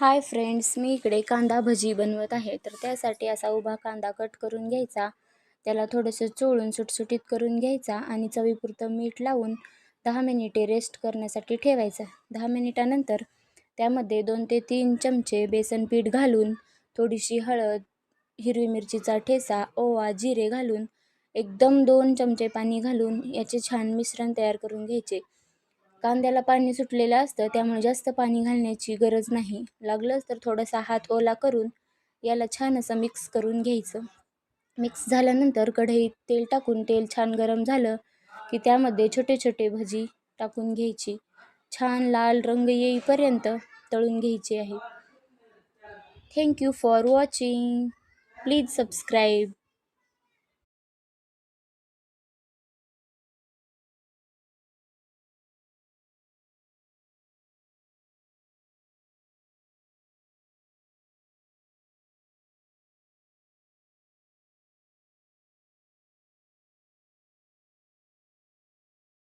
Hi friends मी इकडे कांदा भजी बनवत आहे. तर त्यासाठी असा उभा कांदा कट करून घ्यायचा. त्याला थोडंसं चोळून सुटसुटीत करून घ्यायचा आणि चवीपुरतं मीठ लावून दहा मिनिटे रेस्ट करण्यासाठी ठेवायचं. दहा मिनिटानंतर त्यामध्ये दोन ते तीन चमचे बेसन पीठ घालून थोडीशी हळद हिरवी मिरचीचा ठेचा ओवा जिरे घालून एकदम दोन चमचे पाणी घालून याचे छान मिश्रण तयार करून घ्यायचे. कांद्याला पाणी सुटलेलं असतं त्यामुळे जास्त पाणी घालण्याची गरज नाही. लागलंच तर थोडासा हात ओला करून याला छान असं मिक्स करून घ्यायचं. मिक्स झाल्यानंतर कढईत तेल टाकून तेल छान गरम झालं की त्यामध्ये छोटे छोटे भजी टाकून घ्यायची. छान लाल रंग येईपर्यंत तळून घ्यायची आहे. Thank you for watching please subscribe